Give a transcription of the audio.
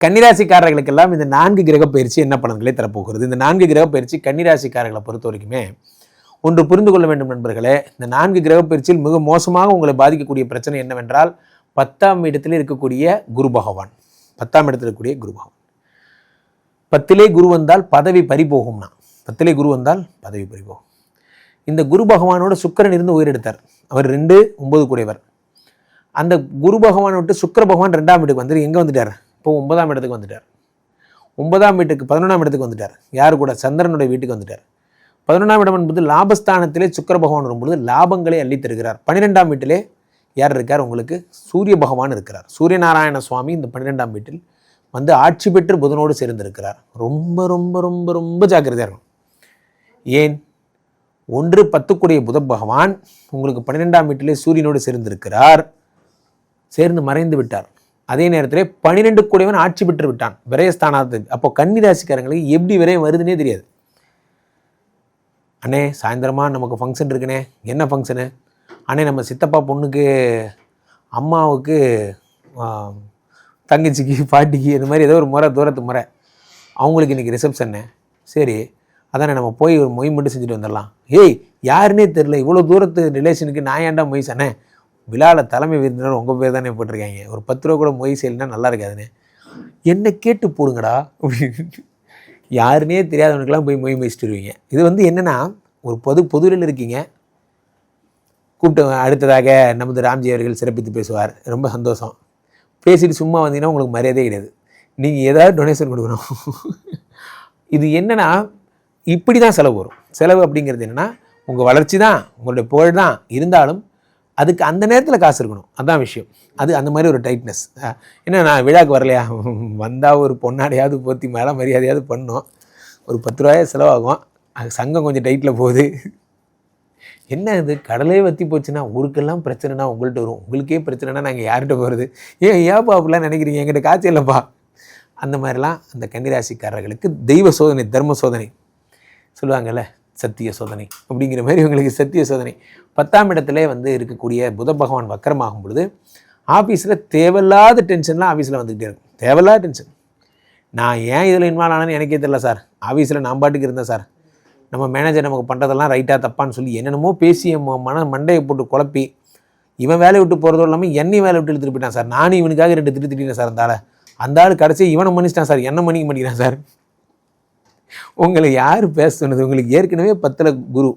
கன்னிராசிக்காரர்களுக்கெல்லாம் இந்த நான்கு கிரக பயிற்சி என்ன பலன்களை தரப்போகிறது? இந்த நான்கு கிரக பயிற்சி கன்னிராசிக்காரர்களை பொறுத்த வரைக்குமே ஒன்று புரிந்து கொள்ள வேண்டும் நண்பர்களே இந்த நான்கு கிரக பயிற்சியில் மிக மோசமாக உங்களை பாதிக்கக்கூடிய பிரச்சனை என்னவென்றால் பத்தாம் இடத்தில் இருக்கக்கூடிய குரு பகவான். பத்தாம் இடத்தில் இருக்கக்கூடிய குரு பகவான். பத்திலே குரு வந்தால் பதவி பறிபோகும்னா பத்திலே குரு வந்தால் பதவி பறிபோகும் இந்த குரு பகவானோட சுக்கரன் இருந்து உயிரெடுத்தார். அவர் ரெண்டு ஒன்பது கூடையவர். அந்த குரு பகவானை விட்டு சுக்கிர பகவான் ரெண்டாம் வீட்டுக்கு வந்துட்டு எங்கே வந்துட்டார்? இப்போ ஒன்பதாம் இடத்துக்கு வந்துட்டார். ஒன்பதாம் வீட்டுக்கு பதினொன்றாம் இடத்துக்கு வந்துட்டார். யார் கூட? சந்திரனுடைய வீட்டுக்கு வந்துட்டார். பதினொன்றாம் இடம் என்பது லாபஸ்தானத்திலே சுக்கிர பகவான் வரும்பொழுது லாபங்களை அள்ளித்திருக்கிறார் பன்னிரெண்டாம் வீட்டிலே யார் இருக்கார்? உங்களுக்கு சூரிய பகவான் இருக்கிறார். சூரியநாராயண சுவாமி இந்த பன்னிரெண்டாம் வீட்டில் வந்து ஆட்சி பெற்று புதனோடு சேர்ந்திருக்கிறார். ரொம்ப ரொம்ப ரொம்ப ரொம்ப ஜாக்கிரதையாக இருக்கும் ஏன்? ஒன்று பத்துக்குடைய புத பகவான் உங்களுக்கு பன்னிரெண்டாம் வீட்டிலே சூரியனோடு சேர்ந்திருக்கிறார். சேர்ந்து மறைந்து விட்டார். அதே நேரத்திலே பன்னிரெண்டு கூடியவன் ஆட்சி பெற்று விட்டான். விரயஸ்தானாத்து. அப்போ கன்னிராசிக்காரங்களுக்கு எப்படி விரயம் வருதுன்னே தெரியாது. அண்ணே சாயந்தரமாக நமக்கு ஃபங்க்ஷன் இருக்குண்ணே. என்ன ஃபங்க்ஷனு அண்ணே நம்ம சித்தப்பா பொண்ணுக்கு அம்மாவுக்கு தங்கச்சிக்கு பாட்டிக்கு இந்த மாதிரி ஏதோ ஒரு முறை தூரத்து முறை. அவங்களுக்கு இன்றைக்கி ரிசப்ஷன்னு சரி அதானே நம்ம போய் ஒரு மொய் மட்டும் செஞ்சுட்டு வந்துடலாம். ஏய் யாருன்னே தெரில இவ்வளோ தூரத்து ரிலேஷனுக்கு நான் ஏன்டா மொய் சொன்னே விழாவில் தலைமை விருந்தினர் உங்கள் பேர் தானே போட்டிருக்காங்க. ஒரு பத்து ரூபா கூட மொய் செயல்னா நல்லா இருக்காதுன்னு. என்ன கேட்டு போடுங்கடா அப்படின்னு. யாருனே தெரியாதவனுக்கெல்லாம் போய் மொய் மொய்ச்சிட்டுருவீங்க இது வந்து என்னென்னா ஒரு பொது பொதுவில் இருக்கீங்க. கூப்பிட்டு அடுத்ததாக நமது ராம்ஜி அவர்கள் சிறப்பித்து பேசுவார். ரொம்ப சந்தோஷம். பேசிட்டு சும்மா வந்தீங்கன்னா உங்களுக்கு மரியாதை கிடையாது. நீங்கள் ஏதாவது டொனேஷன் கொடுக்கணும். இது என்னென்னா இப்படி தான் செலவு வரும். செலவு அப்படிங்கிறது என்னென்னா உங்கள் வளர்ச்சி தான் உங்களுடைய புகழ் தான். இருந்தாலும் அதுக்கு அந்த நேரத்தில் காசு இருக்கணும். அதான் விஷயம். அது அந்த மாதிரி ஒரு டைட்னஸ் என்ன நான் விழாக்கு வரலையா? வந்தால் ஒரு பொன்னாடையாவது போத்தி மேலே மரியாதையாவது பண்ணோம். ஒரு பத்து ரூபாயா செலவாகும். அது சங்கம் கொஞ்சம் டைட்டில் போகுது. என்ன இது? கடலே வத்தி போச்சுன்னா ஊருக்கெல்லாம் பிரச்சனைனா உங்கள்கிட்ட வரும். உங்களுக்கே பிரச்சனைனா நாங்கள் யார்கிட்ட போகிறது ஏன் ஏப்பா அப்படிலாம் நினைக்கிறீங்க? எங்கிட்ட காய்ச்சல் இல்லைப்பா. அந்த மாதிரிலாம் அந்த கன்னிராசிக்காரர்களுக்கு தெய்வ சோதனை தர்ம சோதனை. சொல்லுவாங்கல்ல சத்திய சோதனை அப்படிங்கிற மாதிரி இவங்களுக்கு சத்திய சோதனை. பத்தாம் இடத்துல வந்து இருக்கக்கூடிய புத பகவான் வக்கரமாகும் பொழுது ஆஃபீஸில் தேவையில்லாத டென்ஷன்லாம் ஆஃபீஸில் வந்துக்கிட்டே இருக்கும். தேவையில்லாத டென்ஷன். நான் ஏன் இதில் இன்வால்வ் ஆனேன்னு எனக்கே தெரியல சார். ஆஃபீஸில் நான் பாட்டுக்கு இருந்தேன் சார். நம்ம மேனேஜர் நமக்கு பண்ணுறதெல்லாம் ரைட்டாக தப்பான்னு சொல்லி என்னென்னமோ பேசி ம- மன மண்டையை போட்டு குழப்பி இவன் வேலையை விட்டு போகிறதும் இல்லாமல் என்னையும் வேலை விட்டு இழுத்துட்டு போயிட்டான் சார். நானும் இவனுக்காக ரெண்டு திட்டு திட்டினேன் சார் அந்த ஆளை. அந்த ஆள் கடைசி இவனை மன்னிச்சிட்டான் சார். என்ன மன்னிக்க மாட்டேங்கிறான் சார். உங்களை யார் பேச சொன்னது? உங்களுக்கு ஏற்கனவே பத்தில் குரு